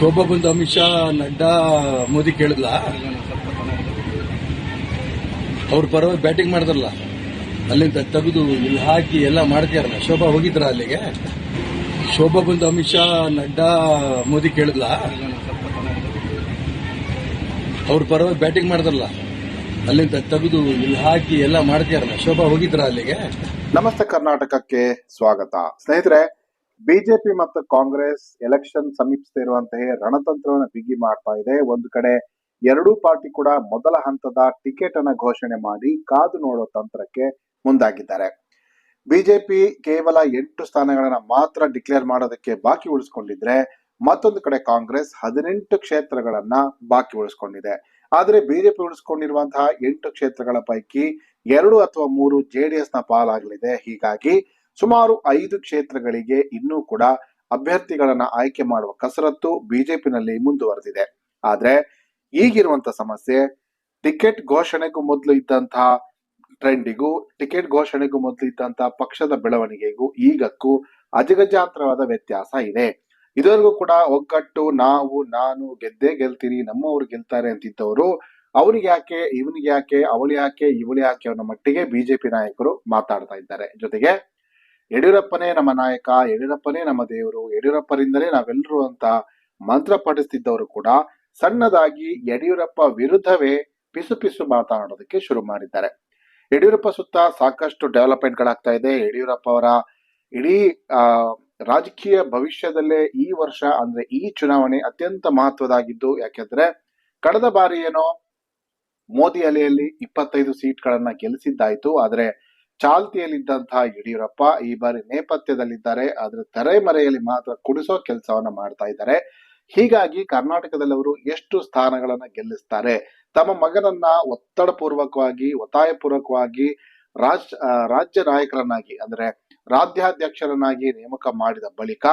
ಶೋಭಾ ಬಂದು ಅಮಿತ್ ಶಾ, ನಡ್ಡಾ, ಮೋದಿ ಕೇಳಿದ್ಲ? ಅವ್ರ ಪರವಾಗಿ ಬ್ಯಾಟಿಂಗ್ ಮಾಡಿದ್ರಲ್ಲ ಅಲ್ಲಿಂದ ತೆಗೆದು ಇಲ್ಲಿ ಹಾಕಿ ಎಲ್ಲ ಮಾಡ್ತಿರಲ್ಲ ಶೋಭಾ ಹೋಗಿದ್ರ ಅಲ್ಲಿಗೆ? ಶೋಭಾ ಬಂದು ಅಮಿತ್ ಶಾ, ನಡ್ಡಾ, ಮೋದಿ ಕೇಳಿದ್ಲ? ಅವ್ರ ಪರವಾಗಿ ಬ್ಯಾಟಿಂಗ್ ಮಾಡಿದ್ರಲ್ಲ ಅಲ್ಲಿಂದ ತೆಗೆದು ಇಲ್ಲಿ ಹಾಕಿ ಎಲ್ಲ ಮಾಡ್ತಿರಲ್ಲ ಶೋಭಾ ಹೋಗಿದ್ರ ಅಲ್ಲಿಗೆ? ನಮಸ್ತೆ ಕರ್ನಾಟಕಕ್ಕೆ ಸ್ವಾಗತ. ಸ್ನೇಹಿತರೆ ಬಿಜೆಪಿ ಮತ್ತು ಕಾಂಗ್ರೆಸ್ ಎಲೆಕ್ಷನ್ ಸಮೀಪಿಸುತ್ತಿರುವಂತೆಯೇ ರಣತಂತ್ರವನ್ನು ಬಿಗಿ ಮಾಡ್ತಾ ಇದೆ. ಒಂದು ಕಡೆ ಎರಡೂ ಪಾರ್ಟಿ ಕೂಡ ಮೊದಲ ಹಂತದ ಟಿಕೆಟ್ ಅನ್ನ ಘೋಷಣೆ ಮಾಡಿ ಕಾದು ನೋಡೋ ತಂತ್ರಕ್ಕೆ ಮುಂದಾಗಿದ್ದಾರೆ. ಬಿಜೆಪಿ ಕೇವಲ ಎಂಟು ಸ್ಥಾನಗಳನ್ನ ಮಾತ್ರ ಡಿಕ್ಲೇರ್ ಮಾಡೋದಕ್ಕೆ ಬಾಕಿ ಉಳಿಸ್ಕೊಂಡಿದ್ರೆ ಮತ್ತೊಂದು ಕಡೆ ಕಾಂಗ್ರೆಸ್ ಹದಿನೆಂಟು ಕ್ಷೇತ್ರಗಳನ್ನ ಬಾಕಿ ಉಳಿಸ್ಕೊಂಡಿದೆ. ಆದರೆ ಬಿಜೆಪಿ ಉಳಿಸ್ಕೊಂಡಿರುವಂತಹ ಎಂಟು ಕ್ಷೇತ್ರಗಳ ಪೈಕಿ ಎರಡು ಅಥವಾ ಮೂರು ಜೆಡಿಎಸ್ನ ಪಾಲಾಗಲಿದೆ. ಹೀಗಾಗಿ ಸುಮಾರು ಐದು ಕ್ಷೇತ್ರಗಳಿಗೆ ಇನ್ನೂ ಕೂಡ ಅಭ್ಯರ್ಥಿಗಳನ್ನ ಆಯ್ಕೆ ಮಾಡುವ ಕಸರತ್ತು ಬಿಜೆಪಿನಲ್ಲಿ ಮುಂದುವರೆದಿದೆ. ಆದ್ರೆ ಈಗಿರುವಂತ ಸಮಸ್ಯೆ, ಟಿಕೆಟ್ ಘೋಷಣೆಗೂ ಮೊದಲು ಇದ್ದಂತಹ ಟ್ರೆಂಡಿಗೂ, ಟಿಕೆಟ್ ಘೋಷಣೆಗೂ ಮೊದಲು ಇದ್ದಂತಹ ಪಕ್ಷದ ಬೆಳವಣಿಗೆಗೂ ಈಗಕ್ಕೂ ಅಜಗಜಾತ್ರವಾದ ವ್ಯತ್ಯಾಸ ಇದೆ. ಇದುವರೆಗೂ ಕೂಡ ಒಗ್ಗಟ್ಟು, ನಾವು, ನಾನು ಗೆದ್ದೇ ಗೆಲ್ತೀನಿ, ನಮ್ಮವರು ಗೆಲ್ತಾರೆ ಅಂತಿದ್ದವರು ಅವನಿಗೆ ಯಾಕೆ, ಇವನಿಗೆ ಯಾಕೆ, ಅವಳು ಯಾಕೆ, ಇವಳು ಯಾಕೆ ಅನ್ನೋ ಮಟ್ಟಿಗೆ ಬಿಜೆಪಿ ನಾಯಕರು ಮಾತಾಡ್ತಾ ಇದ್ದಾರೆ. ಜೊತೆಗೆ ಯಡಿಯೂರಪ್ಪನೇ ನಮ್ಮ ನಾಯಕ, ಯಡಿಯೂರಪ್ಪನೇ ನಮ್ಮ ದೇವರು, ಯಡಿಯೂರಪ್ಪರಿಂದಲೇ ನಾವೆಲ್ಲರೂ ಅಂತ ಮಂತ್ರ ಪಠಿಸ್ತಿದ್ದವರು ಕೂಡ ಸಣ್ಣದಾಗಿ ಯಡಿಯೂರಪ್ಪ ವಿರುದ್ಧವೇ ಪಿಸು ಪಿಸು ಮಾತನಾಡೋದಕ್ಕೆ ಶುರು ಮಾಡಿದ್ದಾರೆ. ಯಡಿಯೂರಪ್ಪ ಸುತ್ತ ಸಾಕಷ್ಟು ಡೆವಲಪ್ಮೆಂಟ್ ಗಳಾಗ್ತಾ ಇದೆ. ಯಡಿಯೂರಪ್ಪ ಅವರ ಇಡೀ ರಾಜಕೀಯ ಭವಿಷ್ಯದಲ್ಲೇ ಈ ವರ್ಷ ಅಂದ್ರೆ ಈ ಚುನಾವಣೆ ಅತ್ಯಂತ ಮಹತ್ವದಾಗಿದ್ದು, ಯಾಕೆಂದ್ರೆ ಕಳೆದ ಬಾರಿ ಏನೋ ಮೋದಿ ಅಲೆಯಲ್ಲಿ ಇಪ್ಪತ್ತೈದು ಸೀಟ್ಗಳನ್ನ ಗೆಲ್ಲಿಸಿದ್ದಾಯ್ತು. ಆದ್ರೆ ಚಾಲ್ತಿಯಲ್ಲಿದ್ದಂತಹ ಯಡಿಯೂರಪ್ಪ ಈ ಬಾರಿ ನೇಪಥ್ಯದಲ್ಲಿದ್ದಾರೆ. ಆದ್ರೆ ತೆರೆಮರೆಯಲ್ಲಿ ಮಾತ್ರ ಕುಡಿಸೋ ಕೆಲಸವನ್ನ ಮಾಡ್ತಾ ಇದ್ದಾರೆ. ಹೀಗಾಗಿ ಕರ್ನಾಟಕದಲ್ಲಿ ಅವರು ಎಷ್ಟು ಸ್ಥಾನಗಳನ್ನ ಗೆಲ್ಲಿಸ್ತಾರೆ? ತಮ್ಮ ಮಗನನ್ನ ಒತ್ತಡ ಪೂರ್ವಕವಾಗಿ ಒತ್ತಾಯ ಪೂರ್ವಕವಾಗಿ ರಾಜ್ ರಾಜ್ಯ ನಾಯಕರನ್ನಾಗಿ, ಅಂದ್ರೆ ರಾಜ್ಯಾಧ್ಯಕ್ಷರನ್ನಾಗಿ ನೇಮಕ ಮಾಡಿದ ಬಳಿಕ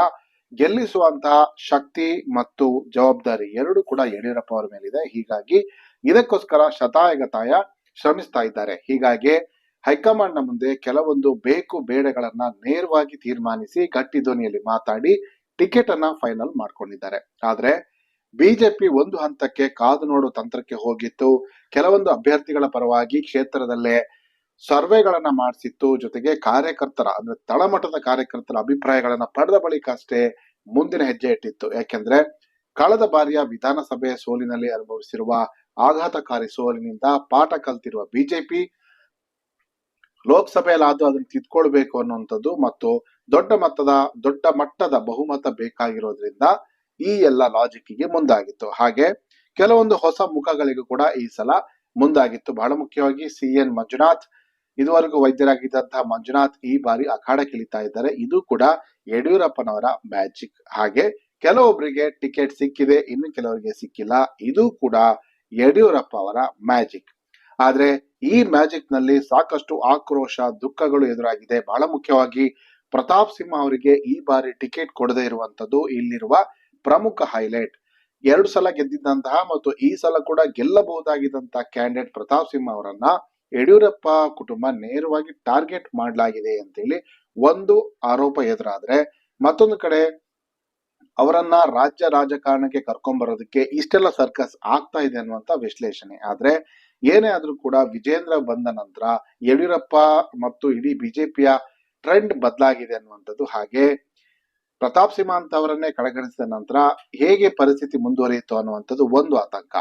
ಗೆಲ್ಲಿಸುವಂತಹ ಶಕ್ತಿ ಮತ್ತು ಜವಾಬ್ದಾರಿ ಎರಡು ಕೂಡ ಯಡಿಯೂರಪ್ಪ ಅವರ ಮೇಲಿದೆ. ಹೀಗಾಗಿ ಇದಕ್ಕೋಸ್ಕರ ಶತಾಯಗತಾಯ ಶ್ರಮಿಸ್ತಾ ಇದ್ದಾರೆ. ಹೀಗಾಗಿ ಹೈಕಮಾಂಡ್ನ ಮುಂದೆ ಕೆಲವೊಂದು ಬೇಕು ಬೇಡಗಳನ್ನ ನೇರವಾಗಿ ತೀರ್ಮಾನಿಸಿ ಗಟ್ಟಿ ಧ್ವನಿಯಲ್ಲಿ ಮಾತಾಡಿ ಟಿಕೆಟ್ ಅನ್ನ ಫೈನಲ್ ಮಾಡ್ಕೊಂಡಿದ್ದಾರೆ. ಆದ್ರೆ ಬಿಜೆಪಿ ಒಂದು ಹಂತಕ್ಕೆ ಕಾದು ನೋಡು ತಂತ್ರಕ್ಕೆ ಹೋಗಿತ್ತು. ಕೆಲವೊಂದು ಅಭ್ಯರ್ಥಿಗಳ ಪರವಾಗಿ ಕ್ಷೇತ್ರದಲ್ಲೇ ಸರ್ವೆಗಳನ್ನ ಮಾಡಿಸಿತ್ತು. ಜೊತೆಗೆ ಕಾರ್ಯಕರ್ತರ ಅಂದ್ರೆ ತಳಮಟ್ಟದ ಕಾರ್ಯಕರ್ತರ ಅಭಿಪ್ರಾಯಗಳನ್ನ ಪಡೆದ ಬಳಿಕ ಅಷ್ಟೇ ಮುಂದಿನ ಹೆಜ್ಜೆ ಇಟ್ಟಿತ್ತು. ಯಾಕೆಂದ್ರೆ ಕಳೆದ ಬಾರಿಯ ವಿಧಾನಸಭೆ ಸೋಲಿನಲ್ಲಿ ಅನುಭವಿಸಿರುವ ಆಘಾತಕಾರಿ ಸೋಲಿನಿಂದ ಪಾಠ ಕಲ್ತಿರುವ ಬಿಜೆಪಿ ಲೋಕಸಭೆಯಲ್ಲಾದ್ರೂ ಅದನ್ನ ತಿದ್ಕೊಳ್ಬೇಕು ಅನ್ನುವಂಥದ್ದು ಮತ್ತು ದೊಡ್ಡ ಮತದ ದೊಡ್ಡ ಮಟ್ಟದ ಬಹುಮತ ಬೇಕಾಗಿರೋದ್ರಿಂದ ಈ ಎಲ್ಲ ಲಾಜಿಕ್ಗೆ ಮುಂದಾಗಿತ್ತು. ಹಾಗೆ ಕೆಲವೊಂದು ಹೊಸ ಮುಖಗಳಿಗೂ ಕೂಡ ಈ ಸಲ ಮುಂದಾಗಿತ್ತು. ಬಹಳ ಮುಖ್ಯವಾಗಿ ಸಿ ಎನ್ ಮಂಜುನಾಥ್, ಇದುವರೆಗೂ ವೈದ್ಯರಾಗಿದ್ದಂತಹ ಮಂಜುನಾಥ್ ಈ ಬಾರಿ ಅಖಾಡಕ್ಕಿಳಿತಾ ಇದ್ದಾರೆ. ಇದು ಕೂಡ ಯಡಿಯೂರಪ್ಪನವರ ಮ್ಯಾಜಿಕ್ ಹಾಗೆ ಕೆಲವೊಬ್ಬರಿಗೆ ಟಿಕೆಟ್ ಸಿಕ್ಕಿದೆ, ಇನ್ನು ಕೆಲವರಿಗೆ ಸಿಕ್ಕಿಲ್ಲ. ಇದು ಕೂಡ ಯಡಿಯೂರಪ್ಪ ಅವರ ಮ್ಯಾಜಿಕ್ ಆದ್ರೆ ಈ ಮ್ಯಾಜಿಕ್ನಲ್ಲಿ ಸಾಕಷ್ಟು ಆಕ್ರೋಶ, ದುಃಖಗಳು ಎದುರಾಗಿದೆ. ಬಹಳ ಮುಖ್ಯವಾಗಿ ಪ್ರತಾಪ್ ಸಿಂಹ ಅವರಿಗೆ ಈ ಬಾರಿ ಟಿಕೆಟ್ ಕೊಡದೇ ಇರುವಂತದ್ದು ಇಲ್ಲಿರುವ ಪ್ರಮುಖ ಹೈಲೈಟ್. ಎರಡು ಸಲ ಗೆದ್ದಿದ್ದಂತಹ ಮತ್ತು ಈ ಸಲ ಕೂಡ ಗೆಲ್ಲಬಹುದಾಗಿದ್ದಂತಹ ಕ್ಯಾಂಡಿಡೇಟ್ ಪ್ರತಾಪ್ ಸಿಂಹ ಅವರನ್ನ ಯಡಿಯೂರಪ್ಪ ಕುಟುಂಬ ನೇರವಾಗಿ ಟಾರ್ಗೆಟ್ ಮಾಡಲಾಗಿದೆ ಅಂತೇಳಿ ಒಂದು ಆರೋಪ ಎದುರಾದ್ರೆ ಮತ್ತೊಂದು ಕಡೆ ಅವರನ್ನ ರಾಜ್ಯ ರಾಜಕಾರಣಕ್ಕೆ ಕರ್ಕೊಂಡ್ ಬರೋದಕ್ಕೆ ಇಷ್ಟೆಲ್ಲ ಸರ್ಕಸ್ ಆಗ್ತಾ ಇದೆ ಅನ್ನುವಂತ ವಿಶ್ಲೇಷಣೆ. ಆದ್ರೆ ಏನೇ ಆದ್ರೂ ಕೂಡ ವಿಜೇಂದ್ರ ಬಂದ ನಂತರ ಯಡಿಯೂರಪ್ಪ ಮತ್ತು ಇಡೀ ಬಿಜೆಪಿಯ ಟ್ರೆಂಡ್ ಬದಲಾಗಿದೆ ಅನ್ನುವಂಥದ್ದು ಹಾಗೆ ಪ್ರತಾಪ್ ಸಿಂಹ ಅಂತ ಅವರನ್ನೇ ಕಡೆಗಣಿಸಿದ ನಂತರ ಹೇಗೆ ಪರಿಸ್ಥಿತಿ ಮುಂದುವರಿಯಿತು ಅನ್ನುವಂಥದ್ದು ಒಂದು ಆತಂಕ.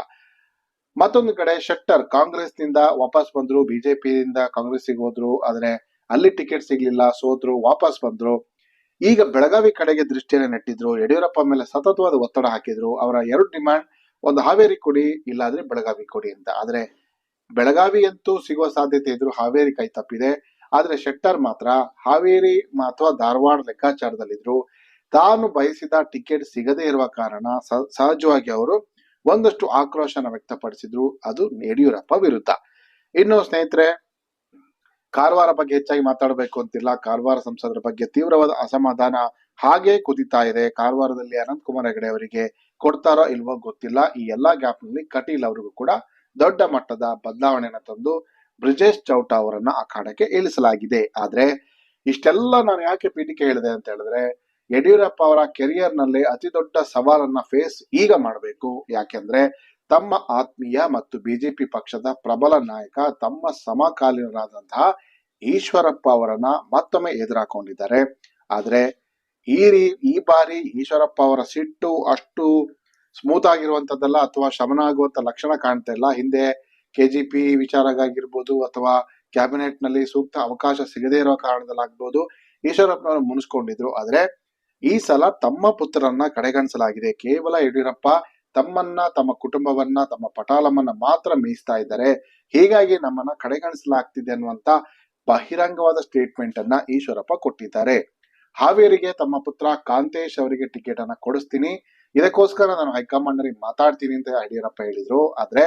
ಮತ್ತೊಂದು ಕಡೆ ಶೆಟ್ಟರ್ ಕಾಂಗ್ರೆಸ್ನಿಂದ ವಾಪಸ್ ಬಂದ್ರು, ಬಿಜೆಪಿಯಿಂದ ಕಾಂಗ್ರೆಸ್ಸಿಗೆ ಹೋದ್ರು, ಆದ್ರೆ ಅಲ್ಲಿ ಟಿಕೆಟ್ ಸಿಗ್ಲಿಲ್ಲ, ಸೋದ್ರು, ವಾಪಸ್ ಬಂದ್ರು. ಈಗ ಬೆಳಗಾವಿ ಕಡೆಗೆ ದೃಷ್ಟಿಯನ್ನು ನೆಟ್ಟಿದ್ರು, ಯಡಿಯೂರಪ್ಪ ಮೇಲೆ ಸತತವಾದ ಒತ್ತಡ ಹಾಕಿದ್ರು, ಅವರ ಎರಡು ಡಿಮ್ಯಾಂಡ್ ಒಂದು ಹಾವೇರಿ ಕೊಡಿ, ಇಲ್ಲಾದ್ರೆ ಬೆಳಗಾವಿ ಕೊಡಿ ಅಂತ. ಆದ್ರೆ ಬೆಳಗಾವಿ ಅಂತೂ ಸಿಗುವ ಸಾಧ್ಯತೆ ಇದ್ರು ಹಾವೇರಿ ಕೈ ತಪ್ಪಿದೆ. ಆದ್ರೆ ಶೆಟ್ಟರ್ ಮಾತ್ರ ಹಾವೇರಿ ಅಥವಾ ಧಾರವಾಡ ಲೆಕ್ಕಾಚಾರದಲ್ಲಿದ್ರು. ತಾನು ಬಯಸಿದ ಟಿಕೆಟ್ ಸಿಗದೇ ಇರುವ ಕಾರಣ ಸಹಜವಾಗಿ ಅವರು ಒಂದಷ್ಟು ಆಕ್ರೋಶನ ವ್ಯಕ್ತಪಡಿಸಿದ್ರು. ಅದು ಯಡಿಯೂರಪ್ಪ ವಿರುದ್ಧ. ಇನ್ನು ಸ್ನೇಹಿತರೆ ಕಾರವಾರ ಬಗ್ಗೆ ಹೆಚ್ಚಾಗಿ ಮಾತಾಡಬೇಕು ಅಂತಿಲ್ಲ. ಕಾರವಾರ ಸಂಸದರ ಬಗ್ಗೆ ತೀವ್ರವಾದ ಅಸಮಾಧಾನ ಹಾಗೆ ಕುದಿತಾ ಇದೆ. ಕಾರವಾರದಲ್ಲಿ ಅನಂತಕುಮಾರ್ ಹೆಗಡೆ ಅವರಿಗೆ ಕೊಡ್ತಾರೋ ಇಲ್ವೋ ಗೊತ್ತಿಲ್ಲ. ಈ ಎಲ್ಲಾ ಗ್ಯಾಪ್ನಲ್ಲಿ ಕಟೀಲ್ ಅವರಿಗೂ ಕೂಡ ದೊಡ್ಡ ಮಟ್ಟದ ಬದಲಾವಣೆಯನ್ನು ತಂದು ಬ್ರಿಜೇಶ್ ಚೌಟಾ ಅವರನ್ನ ಅಖಾಡಕ್ಕೆ ಇಳಿಸಲಾಗಿದೆ. ಆದ್ರೆ ಇಷ್ಟೆಲ್ಲ ನಾನು ಯಾಕೆ ಪೀಠಿಕೆ ಹೇಳಿದೆ ಅಂತ ಹೇಳಿದ್ರೆ, ಯಡಿಯೂರಪ್ಪ ಅವರ ಕೆರಿಯರ್ನಲ್ಲಿ ಅತಿ ದೊಡ್ಡ ಸವಾಲನ್ನ ಫೇಸ್ ಈಗ ಮಾಡಬೇಕು. ಯಾಕೆಂದ್ರೆ ತಮ್ಮ ಆತ್ಮೀಯ ಮತ್ತು ಬಿಜೆಪಿ ಪಕ್ಷದ ಪ್ರಬಲ ನಾಯಕ, ತಮ್ಮ ಸಮಕಾಲೀನರಾದಂತಹ ಈಶ್ವರಪ್ಪ ಅವರನ್ನ ಮತ್ತೊಮ್ಮೆ ಎದುರಾಕೊಂಡಿದ್ದಾರೆ. ಆದ್ರೆ ಈ ರೀ, ಈ ಬಾರಿ ಈಶ್ವರಪ್ಪ ಅವರ ಸಿಟ್ಟು ಅಷ್ಟು ಸ್ಮೂತ್ ಆಗಿರುವಂತದ್ದಲ್ಲ ಅಥವಾ ಶಮನ ಆಗುವಂತ ಲಕ್ಷಣ ಕಾಣ್ತಾ ಇಲ್ಲ. ಹಿಂದೆ ಕೆಜಿಪಿ ವಿಚಾರಗಾಗಿರ್ಬೋದು ಅಥವಾ ಕ್ಯಾಬಿನೆಟ್ನಲ್ಲಿ ಸೂಕ್ತ ಅವಕಾಶ ಸಿಗದೇ ಇರೋ ಕಾರಣದಲ್ಲಾಗ್ಬೋದು ಈಶ್ವರಪ್ಪನವರು ಮುನಿಸ್ಕೊಂಡಿದ್ರು. ಆದ್ರೆ ಈ ಸಲ ತಮ್ಮ ಪುತ್ರರನ್ನ ಕಡೆಗಣಿಸಲಾಗಿದೆ. ಕೇವಲ ಯಡಿಯೂರಪ್ಪ ತಮ್ಮನ್ನ, ತಮ್ಮ ಕುಟುಂಬವನ್ನ, ತಮ್ಮ ಪಟಾಲಮನ್ನ ಮಾತ್ರ ಮೀಸ್ತಾ ಇದ್ದಾರೆ. ಹೀಗಾಗಿ ನಮ್ಮನ್ನ ಕಡೆಗಣಿಸಲಾಗ್ತಿದೆ ಅನ್ನುವಂತ ಬಹಿರಂಗವಾದ ಸ್ಟೇಟ್ಮೆಂಟ್ ಅನ್ನ ಈಶ್ವರಪ್ಪ ಕೊಟ್ಟಿದ್ದಾರೆ. ಹಾವೇರಿಗೆ ತಮ್ಮ ಪುತ್ರ ಕಾಂತೇಶ್ ಅವರಿಗೆ ಟಿಕೆಟ್ ಅನ್ನ ಕೊಡಿಸ್ತೀನಿ. ಇದಕ್ಕೋಸ್ಕರ ನಾನು ಹೈಕಮಾಂಡ್ನಲ್ಲಿ ಮಾತಾಡ್ತೀನಿ ಅಂತ ಯಡಿಯೂರಪ್ಪ ಹೇಳಿದ್ರು. ಆದ್ರೆ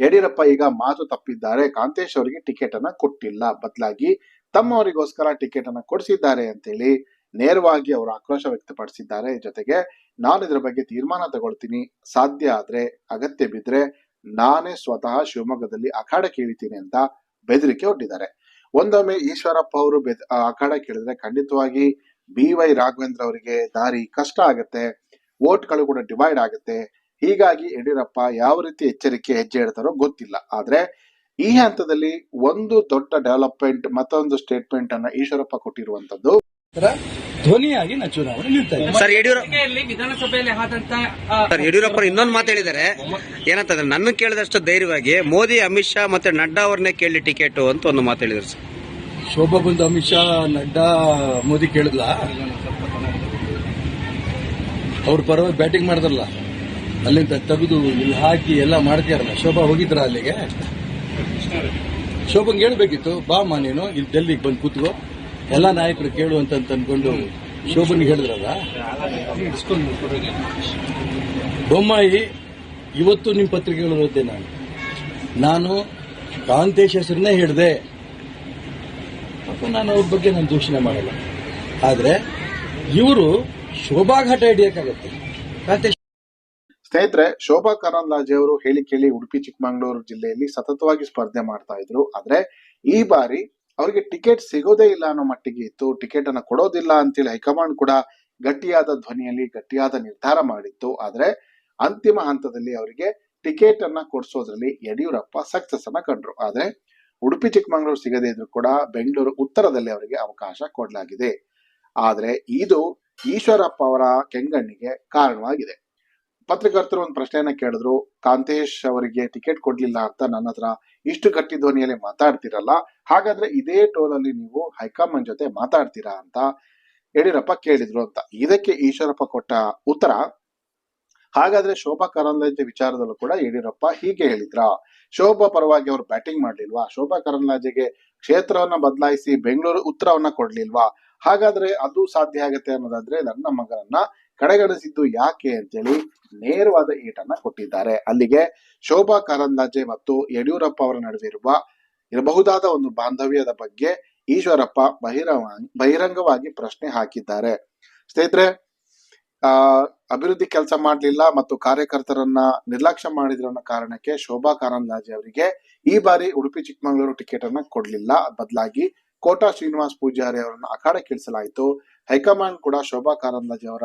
ಯಡಿಯೂರಪ್ಪ ಈಗ ಮಾತು ತಪ್ಪಿದ್ದಾರೆ. ಕಾಂತೇಶ್ ಅವರಿಗೆ ಟಿಕೆಟ್ ಅನ್ನ ಕೊಟ್ಟಿಲ್ಲ. ಬದಲಾಗಿ ತಮ್ಮವರಿಗೋಸ್ಕರ ಟಿಕೆಟ್ ಅನ್ನ ಕೊಡಿಸಿದ್ದಾರೆ ಅಂತೇಳಿ ನೇರವಾಗಿ ಅವರು ಆಕ್ರೋಶ ವ್ಯಕ್ತಪಡಿಸಿದ್ದಾರೆ. ಜೊತೆಗೆ ನಾನು ಇದರ ಬಗ್ಗೆ ತೀರ್ಮಾನ ತಗೊಳ್ತೀನಿ. ಸಾಧ್ಯ ಆದ್ರೆ, ಅಗತ್ಯ ಬಿದ್ರೆ ನಾನೇ ಸ್ವತಃ ಶಿವಮೊಗ್ಗದಲ್ಲಿ ಅಖಾಡ ಕೇಳಿತೀನಿ ಅಂತ ಬೆದರಿಕೆ ಒಡ್ಡಿದ್ದಾರೆ ಒಂದೊಮ್ಮೆ ಈಶ್ವರಪ್ಪ ಅವರು ಬೆದ್ ಅಖಾಡ ಕೇಳಿದ್ರೆ ಖಂಡಿತವಾಗಿ ಬಿ ವೈ ರಾಘವೇಂದ್ರ ಅವರಿಗೆ ದಾರಿ ಕಷ್ಟ ಆಗತ್ತೆ. ವೋಟ್ಗಳು ಕೂಡ ಡಿವೈಡ್ ಆಗುತ್ತೆ. ಹೀಗಾಗಿ ಯಡಿಯೂರಪ್ಪ ಯಾವ ರೀತಿ ಎಚ್ಚರಿಕೆ ಹೆಜ್ಜೆ ಇಡ್ತಾರೋ ಗೊತ್ತಿಲ್ಲ. ಆದ್ರೆ ಈ ಹಂತದಲ್ಲಿ ಒಂದು ದೊಡ್ಡ ಡೆವಲಪ್ಮೆಂಟ್ ಮತ್ತೊಂದು ಸ್ಟೇಟ್ಮೆಂಟ್ ಅನ್ನ ಈಶ್ವರಪ್ಪ ಕೊಟ್ಟಿರುವಂತದ್ದು. ಧ್ವನಿಯಾಗಿ ನಾ ಚುನಾವಣೆ ನಿಲ್ತಾ ಇದ್ದೀನಿ. ಸರ್ ಯಡಿಯೂರಪ್ಪ ವಿಧಾನಸಭೆಯಲ್ಲಿ ಆದಂತ ಸರ್ ಯಡಿಯೂರಪ್ಪ ಇನ್ನೊಂದು ಮಾತು ಹೇಳಿದ್ದಾರೆ. ಏನಂತಂದ್ರೆ ನನ್ನ ಕೇಳಿದಷ್ಟು ಧೈರ್ಯವಾಗಿ ಮೋದಿ ಅಮಿತ್ ಶಾ ಮತ್ತೆ ನಡ್ಡಾ ಅವ್ರನ್ನೇ ಕೇಳಿ ಟಿಕೆಟ್ ಅಂತ ಒಂದು ಮಾತು ಹೇಳಿದ್ರು ಸರ್. ಶೋಭಾ ಬಂದು ಅಮಿತ್ ಶಾ ನಡ್ಡಾ ಮೋದಿ ಕೇಳಿದ್ಲ? ಅವ್ರ ಪರವಾಗಿ ಬ್ಯಾಟಿಂಗ್ ಮಾಡಿದ್ರಲ್ಲ ಅಲ್ಲಿಂದ ತೆಗೆದು ಇಲ್ಲಿ ಹಾಕಿ ಎಲ್ಲ ಮಾಡ್ತೀಯಾರಲ್ಲ ಶೋಭಾ ಹೋಗಿದ್ರ ಅಲ್ಲಿಗೆ? ಶೋಭಂಗೆ ಹೇಳ್ಬೇಕಿತ್ತು ಬಾ ಮಾ ನೀನು ಇಲ್ಲಿ ಡೆಲ್ಲಿಗೆ ಬಂದು ಕೂತ್ಕೋ. ಎಲ್ಲ ನಾಯಕರು ಕೇಳು ಅಂತ ಅಂದ್ಕೊಂಡು ಶೋಭನ್ ಹೇಳಿದ್ರಲ್ಲ? ಬೊಮ್ಮಾಯಿ, ಇವತ್ತು ನಿಮ್ಮ ಪತ್ರಿಕೆಗಳು ನಾನು. ನಾನು ಕಾಂತೇಶ್ ಹೆಸರನ್ನೇ ಪಾಪ ನಾನು ಅವ್ರ ಬಗ್ಗೆ ನಾನು ದೂಷಣೆ ಮಾಡಲ್ಲ. ಆದ್ರೆ ಇವರು ಶೋಭಾಘಾಟ ಹಿಡಿಯಕ್ಕಾಗತ್ತೆ. ಕಾಂತೇಶ್ ಸ್ನೇಹಿತರೆ, ಶೋಭಾ ಕರಂದ್ಲಾಜೆ ಅವರು ಹೇಳಿ ಕೇಳಿ ಉಡುಪಿ ಚಿಕ್ಕಮಗಳೂರು ಜಿಲ್ಲೆಯಲ್ಲಿ ಸತತವಾಗಿ ಸ್ಪರ್ಧೆ ಮಾಡ್ತಾ ಇದ್ರು. ಆದ್ರೆ ಈ ಬಾರಿ ಅವರಿಗೆ ಟಿಕೆಟ್ ಸಿಗೋದೇ ಇಲ್ಲ ಅನ್ನೋ ಮಟ್ಟಿಗೆ ಇತ್ತು. ಟಿಕೆಟ್ ಅನ್ನ ಕೊಡೋದಿಲ್ಲ ಅಂತೇಳಿ ಹೈಕಮಾಂಡ್ ಕೂಡ ಗಟ್ಟಿಯಾದ ಧ್ವನಿಯಲ್ಲಿ ಗಟ್ಟಿಯಾದ ನಿರ್ಧಾರ ಮಾಡಿತ್ತು. ಆದ್ರೆ ಅಂತಿಮ ಹಂತದಲ್ಲಿ ಅವರಿಗೆ ಟಿಕೆಟ್ ಅನ್ನ ಕೊಡಿಸೋದ್ರಲ್ಲಿ ಯಡಿಯೂರಪ್ಪ ಸಕ್ಸಸ್ ಅನ್ನ ಕಂಡ್ರು. ಆದ್ರೆ ಉಡುಪಿ, ಚಿಕ್ಕಮಗಳೂರು ಸಿಗದೇ ಇದ್ರು ಕೂಡ ಬೆಂಗಳೂರು ಉತ್ತರದಲ್ಲಿ ಅವರಿಗೆ ಅವಕಾಶ ಕೊಡಲಾಗಿದೆ. ಆದ್ರೆ ಇದು ಈಶ್ವರಪ್ಪ ಅವರ ಕೆಂಗಣ್ಣಿಗೆ ಕಾರಣವಾಗಿದೆ. ಪತ್ರಕರ್ತರು ಒಂದು ಪ್ರಶ್ನೆಯನ್ನ ಕೇಳಿದ್ರು, ಕಾಂತೇಶ್ ಅವರಿಗೆ ಟಿಕೆಟ್ ಕೊಡ್ಲಿಲ್ಲ ಅಂತ ನನ್ನ ಹತ್ರ ಇಷ್ಟು ಗಟ್ಟಿ ಧ್ವನಿಯಲ್ಲಿ ಮಾತಾಡ್ತಿರಲ್ಲ, ಹಾಗಾದ್ರೆ ಇದೇ ಟೋನಲ್ಲಿ ನೀವು ಹೈಕಮಾಂಡ್ ಜೊತೆ ಮಾತಾಡ್ತೀರಾ ಅಂತ ಯಡಿಯೂರಪ್ಪ ಕೇಳಿದ್ರು ಅಂತ. ಇದಕ್ಕೆ ಈಶ್ವರಪ್ಪ ಕೊಟ್ಟ ಉತ್ತರ, ಹಾಗಾದ್ರೆ ಶೋಭಾ ಕರಂದ್ಲಾಜೆ ವಿಚಾರದಲ್ಲೂ ಕೂಡ ಯಡಿಯೂರಪ್ಪ ಹೀಗೆ ಹೇಳಿದ್ರ? ಶೋಭಾ ಪರವಾಗಿ ಅವರು ಬ್ಯಾಟಿಂಗ್ ಮಾಡ್ಲಿಲ್ವಾ? ಶೋಭಾ ಕರಂದ್ಲಾಜೆಗೆ ಕ್ಷೇತ್ರವನ್ನ ಬದಲಾಯಿಸಿ ಬೆಂಗಳೂರು ಉತ್ತರವನ್ನ ಕೊಡ್ಲಿಲ್ವಾ? ಹಾಗಾದ್ರೆ ಅದು ಸಾಧ್ಯ ಆಗತ್ತೆ ಅನ್ನೋದಾದ್ರೆ ನನ್ನ ಮಗನನ್ನ ಕಡೆಗಣಿಸಿದ್ದು ಯಾಕೆ ಅಂತೇಳಿ ನೇರವಾದ ಏಟನ್ನ ಕೊಟ್ಟಿದ್ದಾರೆ. ಅಲ್ಲಿಗೆ ಶೋಭಾ ಕಾರಂದ್ಲಾಜೆ ಮತ್ತು ಯಡಿಯೂರಪ್ಪ ಅವರ ನಡುವೆ ಇರುವ ಇರಬಹುದಾದ ಒಂದು ಬಾಂಧವ್ಯದ ಬಗ್ಗೆ ಈಶ್ವರಪ್ಪ ಬಹಿರಂಗ ಬಹಿರಂಗವಾಗಿ ಪ್ರಶ್ನೆ ಹಾಕಿದ್ದಾರೆ. ಸ್ನೇಹಿತರೆ, ಆ, ಅಭಿವೃದ್ಧಿ ಕೆಲಸ ಮಾಡಲಿಲ್ಲ ಮತ್ತು ಕಾರ್ಯಕರ್ತರನ್ನ ನಿರ್ಲಕ್ಷ್ಯ ಮಾಡಿದ್ರನ್ನ ಕಾರಣಕ್ಕೆ ಶೋಭಾ ಕಾರಂದ್ಲಾಜೆ ಅವರಿಗೆ ಈ ಬಾರಿ ಉಡುಪಿ, ಚಿಕ್ಕಮಗಳೂರು ಟಿಕೆಟ್ ಅನ್ನ ಕೊಡ್ಲಿಲ್ಲ. ಬದಲಾಗಿ ಕೋಟಾ ಶ್ರೀನಿವಾಸ್ ಪೂಜಾರಿ ಅವರನ್ನ ಅಖಾಡಕ್ಕೆ ಇಳಿಸಲಾಯಿತು ಹೈಕಮಾಂಡ್ ಕೂಡ ಶೋಭಾ ಕಾರಂದ್ಲಾಜೆ ಅವರ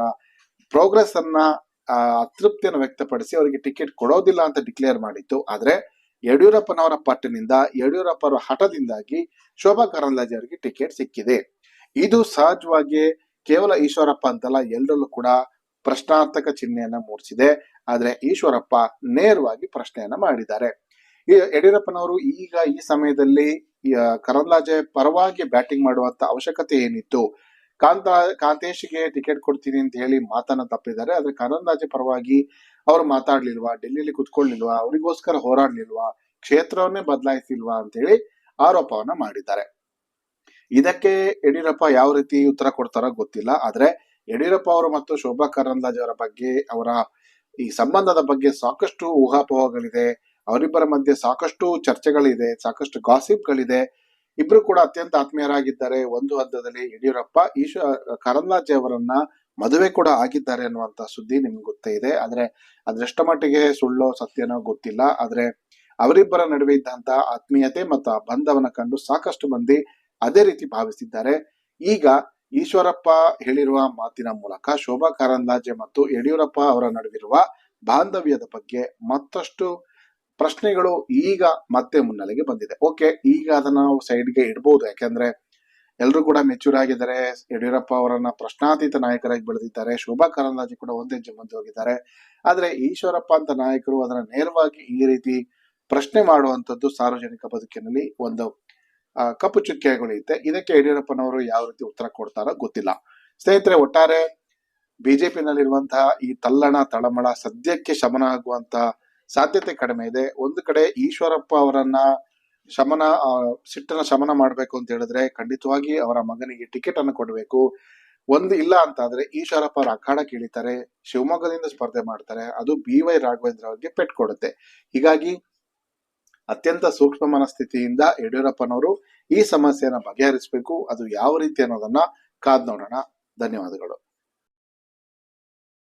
ಪ್ರೋಗ್ರೆಸ್ ಅನ್ನ ಅತೃಪ್ತಿಯನ್ನು ವ್ಯಕ್ತಪಡಿಸಿ ಅವರಿಗೆ ಟಿಕೆಟ್ ಕೊಡೋದಿಲ್ಲ ಅಂತ ಡಿಕ್ಲೇರ್ ಮಾಡಿತ್ತು. ಆದ್ರೆ ಯಡಿಯೂರಪ್ಪನವರ ಪಟ್ಟಿನಿಂದ, ಯಡಿಯೂರಪ್ಪರ ಹಠದಿಂದಾಗಿ ಶೋಭಾ ಕರಂದ್ಲಾಜೆ ಅವರಿಗೆ ಟಿಕೆಟ್ ಸಿಕ್ಕಿದೆ. ಇದು ಸಹಜವಾಗಿ ಕೇವಲ ಈಶ್ವರಪ್ಪ ಅಂತಲ್ಲ ಎಲ್ಲರಲ್ಲೂ ಕೂಡ ಪ್ರಶ್ನಾರ್ಥಕ ಚಿಹ್ನೆಯನ್ನ ಮೂಡಿಸಿದೆ. ಆದ್ರೆ ಈಶ್ವರಪ್ಪ ನೇರವಾಗಿ ಪ್ರಶ್ನೆಯನ್ನ ಮಾಡಿದ್ದಾರೆ. ಯಡಿಯೂರಪ್ಪನವರು ಈಗ ಈ ಸಮಯದಲ್ಲಿ ಕರಂದ್ಲಾಜೆ ಪರವಾಗಿ ಬ್ಯಾಟಿಂಗ್ ಮಾಡುವಂತ ಅವಶ್ಯಕತೆ ಏನಿತ್ತು? ಕಾಂತ, ಕಾಂತೇಶ್ಗೆ ಟಿಕೆಟ್ ಕೊಡ್ತೀನಿ ಅಂತ ಹೇಳಿ ಮಾತನ್ನ ತಪ್ಪಿದ್ದಾರೆ. ಆದ್ರೆ ಕರಂದ್ಲಾಜೆ ಪರವಾಗಿ ಅವ್ರು ಮಾತಾಡ್ಲಿಲ್ವಾ? ಡೆಲ್ಲಿಯಲ್ಲಿ ಕುತ್ಕೊಳ್ಳಿಲ್ವಾ? ಅವರಿಗೋಸ್ಕರ ಹೋರಾಡ್ಲಿಲ್ವಾ? ಕ್ಷೇತ್ರವನ್ನೇ ಬದಲಾಯಿಸಿಲ್ವಾ ಅಂತ ಹೇಳಿ ಆರೋಪವನ್ನ ಮಾಡಿದ್ದಾರೆ. ಇದಕ್ಕೆ ಯಡಿಯೂರಪ್ಪ ಯಾವ ರೀತಿ ಉತ್ತರ ಕೊಡ್ತಾರೋ ಗೊತ್ತಿಲ್ಲ. ಆದ್ರೆ ಯಡಿಯೂರಪ್ಪ ಅವರು ಮತ್ತು ಶೋಭಾ ಕರಂದ್ಲಾಜೆ ಅವರ ಬಗ್ಗೆ, ಅವರ ಈ ಸಂಬಂಧದ ಬಗ್ಗೆ ಸಾಕಷ್ಟು ಊಹಾಪೋಹಗಳಿದೆ. ಅವರಿಬ್ಬರ ಮಧ್ಯೆ ಸಾಕಷ್ಟು ಚರ್ಚೆಗಳಿದೆ, ಸಾಕಷ್ಟು ಗಾಸಿಪ್ಗಳಿದೆ ಇಬ್ರು ಕೂಡ ಅತ್ಯಂತ ಆತ್ಮೀಯರಾಗಿದ್ದಾರೆ. ಒಂದು ಹಂತದಲ್ಲಿ ಯಡಿಯೂರಪ್ಪ, ಈಶ ಕರಂದ್ಲಾಜೆ ಅವರನ್ನ ಮದುವೆ ಕೂಡ ಆಗಿದ್ದಾರೆ ಅನ್ನುವಂತ ಸುದ್ದಿ ನಿಮ್ಗೆ ಗೊತ್ತೇ ಇದೆ. ಆದ್ರೆ ಅದೆಷ್ಟ ಮಟ್ಟಿಗೆ ಸುಳ್ಳೋ ಸತ್ಯನೋ ಗೊತ್ತಿಲ್ಲ. ಆದ್ರೆ ಅವರಿಬ್ಬರ ನಡುವೆ ಇದ್ದಂತ ಆತ್ಮೀಯತೆ ಮತ್ತು ಆ ಬಂಧವನ್ನ ಕಂಡು ಸಾಕಷ್ಟು ಮಂದಿ ಅದೇ ರೀತಿ ಭಾವಿಸಿದ್ದಾರೆ. ಈಗ ಈಶ್ವರಪ್ಪ ಹೇಳಿರುವ ಮಾತಿನ ಮೂಲಕ ಶೋಭಾ ಕಾರಂದ್ಲಾಜೆ ಮತ್ತು ಯಡಿಯೂರಪ್ಪ ಅವರ ನಡುವಿರುವ ಬಾಂಧವ್ಯದ ಬಗ್ಗೆ ಮತ್ತಷ್ಟು ಪ್ರಶ್ನೆಗಳು ಈಗ ಮತ್ತೆ ಮುನ್ನೆಲೆಗೆ ಬಂದಿದೆ. ಓಕೆ, ಈಗ ಅದನ್ನ ನಾವು ಸೈಡ್ಗೆ ಇಡ್ಬೋದು. ಯಾಕೆಂದ್ರೆ ಎಲ್ಲರೂ ಕೂಡ ಮೆಚೂರ್ ಆಗಿದ್ದಾರೆ. ಯಡಿಯೂರಪ್ಪ ಅವರನ್ನ ಪ್ರಶ್ನಾತೀತ ನಾಯಕರಾಗಿ ಬೆಳೆದಿದ್ದಾರೆ. ಶೋಭಾ ಕಾರಂದ್ಲಾಜೆ ಕೂಡ ಒಂದೇ ಹೆಜ್ಜೆ ಮುಂದೆ ಹೋಗಿದ್ದಾರೆ. ಆದ್ರೆ ಈಶ್ವರಪ್ಪ ಅಂತ ನಾಯಕರು ಅದನ್ನ ನೇರವಾಗಿ ಈ ರೀತಿ ಪ್ರಶ್ನೆ ಮಾಡುವಂತದ್ದು ಸಾರ್ವಜನಿಕ ಬದುಕಿನಲ್ಲಿ ಒಂದು ಕಪ್ಪು ಚುಕ್ಕಿಯಾಗಿ ಉಳಿಯುತ್ತೆ. ಇದಕ್ಕೆ ಯಡಿಯೂರಪ್ಪನವರು ಯಾವ ರೀತಿ ಉತ್ತರ ಕೊಡ್ತಾರೋ ಗೊತ್ತಿಲ್ಲ. ಸ್ನೇಹಿತರೆ, ಒಟ್ಟಾರೆ ಬಿಜೆಪಿನಲ್ಲಿರುವಂತಹ ಈ ತಲ್ಲಣ, ತಳಮಳ ಸದ್ಯಕ್ಕೆ ಶಮನ ಆಗುವಂತಹ ಸಾಧ್ಯತೆ ಕಡಿಮೆ ಇದೆ. ಒಂದು ಕಡೆ ಈಶ್ವರಪ್ಪ ಅವರನ್ನ ಶಮನ ಸಿಟ್ಟನ್ನ ಶಮನ ಮಾಡಬೇಕು ಅಂತ ಹೇಳಿದ್ರೆ ಖಂಡಿತವಾಗಿ ಅವರ ಮಗನಿಗೆ ಟಿಕೆಟ್ ಅನ್ನು ಕೊಡಬೇಕು. ಒಂದು ಇಲ್ಲ ಅಂತ ಆದ್ರೆ ಈಶ್ವರಪ್ಪ ಅವರ ಅಖಾಡ ಕೇಳಿತಾರೆ, ಶಿವಮೊಗ್ಗದಿಂದ ಸ್ಪರ್ಧೆ ಮಾಡ್ತಾರೆ, ಅದು ಬಿ ವೈ ರಾಘವೇಂದ್ರ ಅವರಿಗೆ ಪೆಟ್ ಕೊಡುತ್ತೆ. ಹೀಗಾಗಿ ಅತ್ಯಂತ ಸೂಕ್ಷ್ಮ ಮನಸ್ಥಿತಿಯಿಂದ ಯಡಿಯೂರಪ್ಪನವರು ಈ ಸಮಸ್ಯೆಯನ್ನ ಬಗೆಹರಿಸಬೇಕು. ಅದು ಯಾವ ರೀತಿ ಅನ್ನೋದನ್ನ ಕಾದ್ ನೋಡೋಣ. ಧನ್ಯವಾದಗಳು.